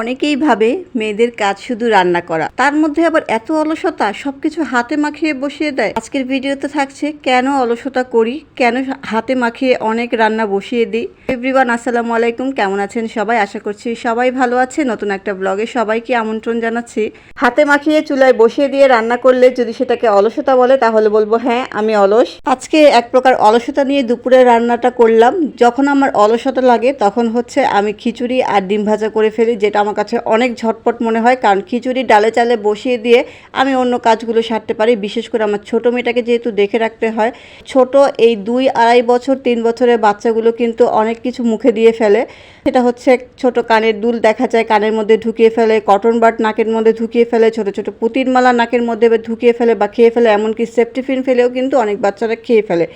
অনেকেই ভাবে মেয়েদের কাজ শুধু রান্না করা। তার মধ্যে আবার এত অলসতা, সবকিছু হাতে মাখিয়ে বসিয়ে দেয়। আজকের ভিডিওতে থাকছে কেন অলসতা করি, কেন হাতে মাখিয়ে অনেক রান্না বসিয়ে দিই। এভরিওয়ান আসসালামু আলাইকুম। কেমন আছেন সবাই? আশা করছি সবাই ভালো আছে নতুন একটা ব্লগে সবাইকে আমন্ত্রণ জানাচ্ছি। হাতে মাখিয়ে চুলায় বসিয়ে দিয়ে রান্না করলে যদি সেটাকে অলসতা বলে, তাহলে বলব হ্যাঁ আমি অলস। আজকে এক প্রকার অলসতা নিয়ে দুপুরে রান্নাটা করলাম। যখন আমার অলসতা লাগে, তখন হচ্ছে আমি খিচুড়ি আর ডিম ভাজা করে ফেলি, যেটা আমার কাছে অনেক ঝটপট মনে হয়, কারণ খিচুড়ি ডালে চালে বসিয়ে দিয়ে আমি অন্য কাজগুলো সারতে পারি। বিশেষ করে আমার ছোট মেয়েটাকে যেহেতু দেখে রাখতে হয়, ছোট এই দুই আড়াই বছর, তিন বছরের বাচ্চাগুলো কিন্তু অনেক কিছু মুখে দিয়ে ফেলে। সেটা হচ্ছে ছোট কানের দুল দেখা যায়, কানের মধ্যে ঢুকিয়ে ফেলে, কটন বাট নাকের মধ্যে ঢুকিয়ে ফেলে, ছোট ছোট পুতির মালা নাকের মধ্যে ঢুকিয়ে ফেলে বা খেয়ে ফেলে, এমনকি সেফটিফিন ফেলেও কিন্তু অনেক বাচ্চারা খেয়ে ফেলে।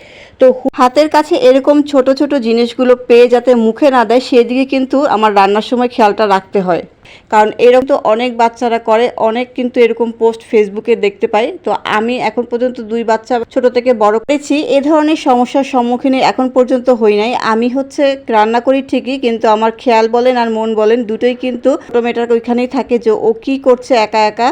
তো হাতের কাছে এরকম ছোট ছোট জিনিসগুলো পেয়ে যাতে মুখে না দেয়, সেদিকে কিন্তু আমার রান্নার সময় খেয়ালটা রাখতে হয়। কারণ এরকম তো অনেক বাচ্চারা করে, অনেক কিন্তু এরকম পোস্ট ফেসবুকে দেখতে পাই তো আমি এখন পর্যন্ত দুই বাচ্চা ছোট থেকে বড় করেছি। এ ধরনের সমস্যার সম্মুখীন এখন পর্যন্ত হই নাই। আমি হচ্ছে রান্না করি ঠিকই, কিন্তু আমার খেয়াল বলেন আর মন বলেন, দুটোই কিন্তু মেয়েটার ওইখানেই থাকে যে ও কি করছে একা একা।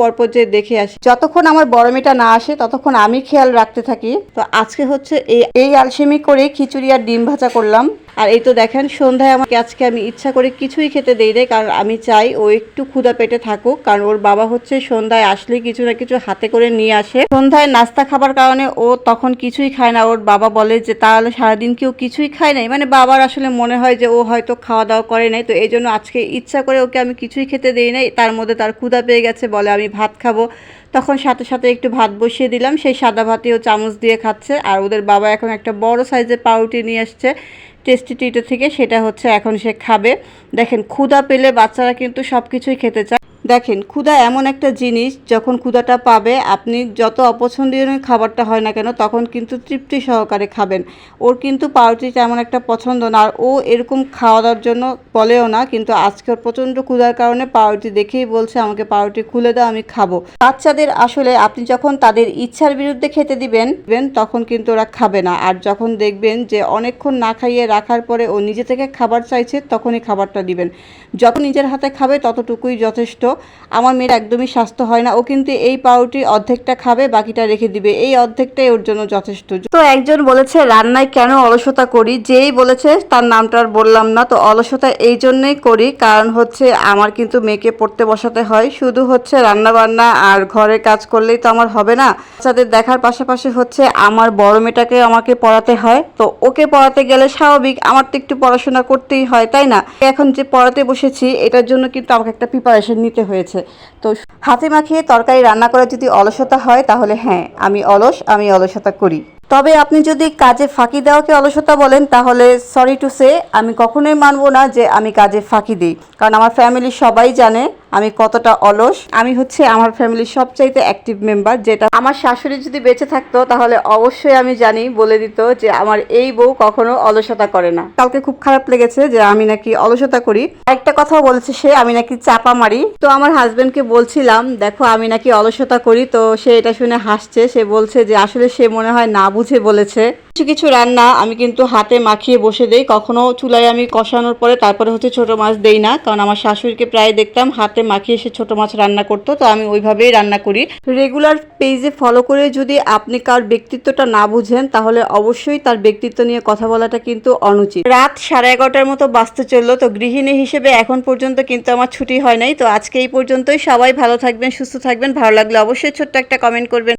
পরপর যে দেখে আসি। যতক্ষণ আমার বড় মেয়েটা না আসে, ততক্ষণ আমি খেয়াল রাখতে থাকি। তো আজকে হচ্ছে এই এই আলসেমি করে খিচুড়ি আর ডিম ভাজা করলাম। আর এই তো দেখেন, সন্ধ্যায় আমাকে আজকে আমি ইচ্ছা করে কিছুই খেতে দেই নাই, কারণ আমি চাই ও একটু ক্ষুদা পেটে থাকুক। কারণ ওর বাবা হচ্ছে সন্ধ্যায় আসলে কিছু না কিছু হাতে করে নিয়ে আসে। সন্ধ্যায় নাস্তা খাবার কারণে ও তখন কিছুই খায় না। ওর বাবা বলে যে, তাহলে সারাদিন কেউ কিছুই খায় নাই? মানে বাবার আসলে মনে হয় যে, ও হয়তো খাওয়া দাওয়া করে নাই। তো এই জন্য আজকে ইচ্ছা করে ওকে আমি কিছুই খেতে দেই নাই। তার মধ্যে তার ক্ষুদা পেয়ে গেছে বলে আমি ভাত খাব। তখন সাথে সাথে একটু ভাত বসিয়ে দিলাম। সেই সাদা ভাতেও চামচ দিয়ে খাচ্ছে। আর ওদের বাবা এখন একটা বড় সাইজের পাউরুটি নিয়ে আসছে টেস্টি টিটো থেকে। সেটা হচ্ছে এখন সে খাবে। দেখেন, ক্ষুধা পেলে বাচ্চারা কিন্তু সব কিছুই খেতে চায়। দেখেন ক্ষুধা এমন একটা জিনিস যখন ক্ষুধাটা পাবে আপনি যত অপছন্দীয় খাবারটা হয় না কেন তখন কিন্তু তৃপ্তি সহকারে খাবেন। ওর কিন্তু পাউরুটিটা এমন একটা পছন্দ না আর ও এরকম খাওয়া দাওয়ার জন্য বলেও না কিন্তু আজকে ওর প্রচণ্ড ক্ষুধার কারণে পাউরুটি দেখেই বলছে আমাকে পাউরুটি খুলে দাও আমি খাব। বাচ্চাদের আসলে আপনি যখন তাদের ইচ্ছার বিরুদ্ধে খেতে দিবেন, তখন কিন্তু ওরা খাবে না। আর যখন দেখবেন যে অনেকক্ষণ না খাইয়ে রাখার পরে ও নিজে থেকে খাবার চাইছে তখনই খাবারটা দিবেন। যত নিজের হাতে খাবে ততটুকুই যথেষ্ট। আমার মেয়ের একদমই স্বাস্থ্য হয় না। ও কিন্তু এই পাউরুটি অর্ধেকটা খাবে, বাকিটা রেখে দিবে। এই অর্ধেকটাই ওর জন্য যথেষ্ট। তো একজন বলেছে, রান্নায় কেন অলসতা করি? যেই বলেছে, তার নামটা আর বললাম না। তো অলসতা এই জন্যই করি, কারণ হচ্ছে আমার কিন্তু মেয়েকে পড়তে বসাতে হয়। শুধু হচ্ছে রান্না বান্না আর ঘরের কাজ করলেই তো আমার হবে না। বাচ্চাদের দেখার পাশাপাশি হচ্ছে আমার বড় মেয়েটাকে আমাকে পড়াতে হয়। তো ওকে পড়াতে গেলে স্বাভাবিক, আমার তো একটু পড়াশোনা করতেই হয়, তাই না? এখন যে পড়াতে বসেছি, এটার জন্য কিন্তু আমাকে একটা প্রিপারেশন নিতে হয়েছে। তো হাতে মাখিয়ে তরকারি রান্না করা যদি অলসতা হয়, তাহলে হ্যাঁ আমি অলস, আমি অলসতা করি। তবে আপনি যদি কাজে ফাঁকি দেওয়াকে অলসতা বলেন, তাহলে সরি টু সে আমি কখনোই মানবো না যে আমি কাজে ফাঁকি দিই। কারণ আমার ফ্যামিলি সবাই জানে আমি কতটা অলস। আমি হচ্ছে আমার ফ্যামিলির সবচাইতে অ্যাক্টিভ মেম্বার যেটা আমার শাশুড়ি যদি বেঁচে থাকতো, তাহলে অবশ্যই আমি জানি, বলে দিত যে আমার এই বউ কখনো অলসতা করে না। কালকে খুব খারাপ লেগেছে যে আমি নাকি অলসতা করি। একটা কথাও বলেছে সে, আমি নাকি চাপা মারি। তো আমার হাজবেন্ডকে বলছিলাম, দেখো, আমি নাকি অলসতা করি। তো সে এটা শুনে হাসছে। সে বলছে যে, আসলে সে মনে হয় না বুঝে বলেছে। কিছু কিছু রান্না আমি কিন্তু হাতে মাখিয়ে বসে দেই। কখনো চুলায় আমি কষানোর পরে তারপরে হচ্ছে ছোট মাছ দেই না কারণ আমার শাশুড়িকে প্রায় দেখতাম হাতে মাখিয়ে সে ছোট মাছ রান্না করতো তো আমি ওইভাবেই রান্না করি। রেগুলার পেজে ফলো করে যদি আপনি কার ব্যক্তিত্বটা না বুঝেন তাহলে অবশ্যই তার ব্যক্তিত্ব নিয়ে কথা বলাটা কিন্তু অনুচিত। রাত সাড়ে এগারোটার মতো বাঁচতে চলল তো গৃহিণী হিসেবে এখন পর্যন্ত কিন্তু আমার ছুটি হয় নাই তো আজকে এই পর্যন্তই। সবাই ভালো থাকবেন সুস্থ থাকবেন ভালো লাগলে অবশ্যই ছোট্ট একটা কমেন্ট করবেন।